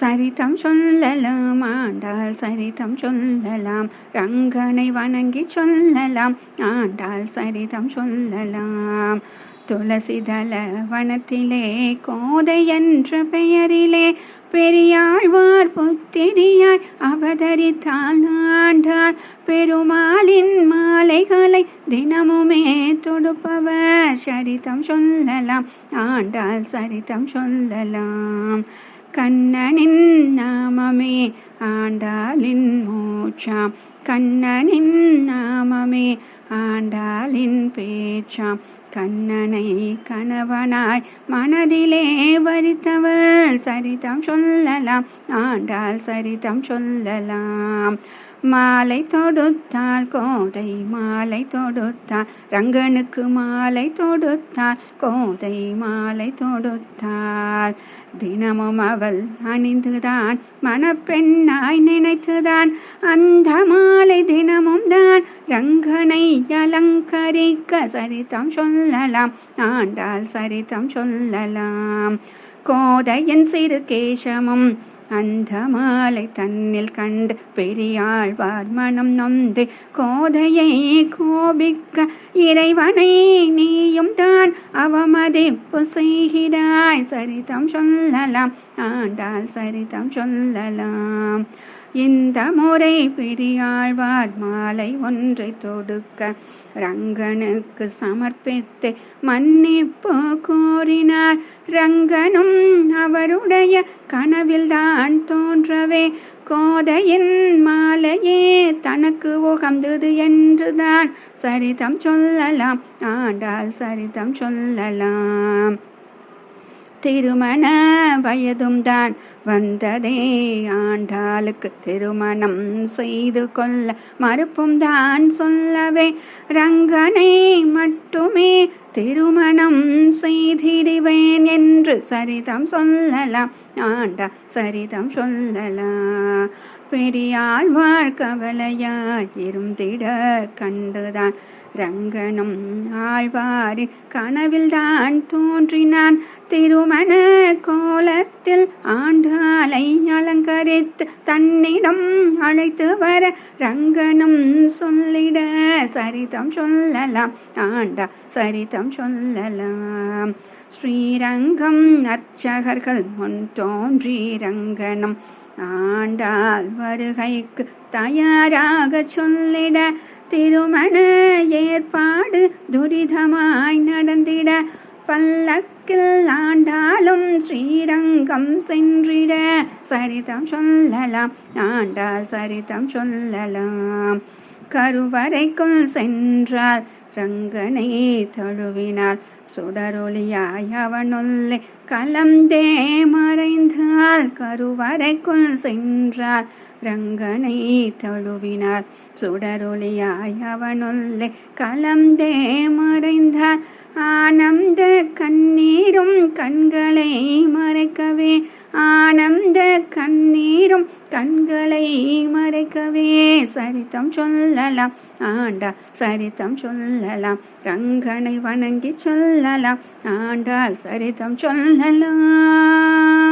சரிதம் சொல்லலாம் ஆண்டாள் சரிதம் சொல்லலாம் ரங்கனை வணங்கி சொல்லலாம் ஆண்டாள் சரிதம் சொல்லலாம். துளசிதள வனத்திலே கோதை என்ற பெயரிலே பெரியாழ்வார் புத்திரியாய் அவதரித்தால் ஆண்டாள் பெருமாளின் மாலைகளை தினமுமே தொடுப்பவர். சரிதம் சொல்லலாம் ஆண்டாள் சரிதம் சொல்லலாம். கண்ணனின் நாமமே ஆண்டாளின் மூச்சாம் கண்ணனின் நாமமே ஆண்டாளின் பேச்சாம். கண்ணனை கணவனாய் மனதிலே வரித்தவள் சரிதம் சொல்லலாம். ஆண்டாள் சரிதம் சொல்லலாம். மாலை தொடுத்தாள் கோதை மாலை தொடுத்தாள் ரங்கனுக்கு மாலை தொடுத்தாள் கோதை மாலை தொடுத்தாள் தினமும் அவள் அணிந்துதான் மணப்பெண்ணாய் நினைத்துதான் அந்த மாலை தினமும் தான் ரங்கனை அலங்கரிக்க சரித்தம் சொல்லலாம் ஆண்டாள் சரித்தம் சொல்லலாம். கோதையின் சிறு கேசமும் அந்த மாலை தன்னில் கண்டு பெரியாழ்வார் மனம் நொந்து கோதையை கோபிக்க இறைவனை நீ அவமதிப்பு செய்கிறாய் சரிதம் சொல்லலாம். ஆண்டாள் சரிதம் சொல்லலாம். இந்த முறை பெரியாழ்வார் மாலை ஒன்றை தொடுக்க ரங்கனுக்கு சமர்ப்பித்து மன்னிப்பு கோரினார். ரங்கனும் அவருடைய கனவில்தான் தோன்றவே கோதையின் மாலையே தனக்கு உகந்தது என்றுதான் சரிதம் சொல்லலாம். ஆண்டாள் சரிதம் சொல்லலாம். திருமண வயதும் தான் வந்ததே. ஆண்டாளுக்கு திருமணம் செய்து கொள்ள மறுப்பும் தான் சொல்லவே. ரங்கனை மட்டுமே திருமணம் செய்திடுவேன் என்று சரிதம் சொல்லலாம். ஆண்டா சரிதம் சொல்லலாம். பெரியாழ்வார் இருந்திட கண்டுதான். ரங்கனம் ஆழ்வாரின் கனவில்தான் தோன்றினான். திருமண கோலத்தில் ஆண்டாலை அலங்கரித்து தன்னிடம் அழைத்து வர ரங்கனும் சொல்லிட சரிதம் சொல்லலாம். ஆண்டா சரிதம் சொல்லலாம். ஸ்ரீரங்கம் அர்ச்சகர்கள் முன் தோன்றி ரங்கனம். ஆண்டாள் வருகைக்கு தயாராக சொல்லிட திருமண ஏற்பாடு துரிதமாய் நடந்திட பல்லக்கில் ஆண்டாலும் ஸ்ரீரங்கம் சென்றிட சரிதம் சொல்லலாம் ஆண்டால் சரிதம் சொல்லலாம். கருவறைக்குள் சென்றால் ரங்கனை தழுவினாள் சுடரொளியாய் அவனுள்ளே கலந்தே மறைந்தால் கருவறைக்குள் சென்றால் ரங்கனை தழுவினார் சுடரொளியாய் அவனுள்ளே கலந்தே மறைந்தார் ஆனந்த கண்ணீரும் கண்களை மறைக்கவே. ஆனந்த கண்ணீரும் கண்களை மறைக்கவே. சரித்தம் சொல்லலாம் ஆண்டா சரித்தம் சொல்லலாம். ரங்கனை வணங்கி சொல்லலாம் ஆண்டால் சரித்தம் சொல்லலாம்.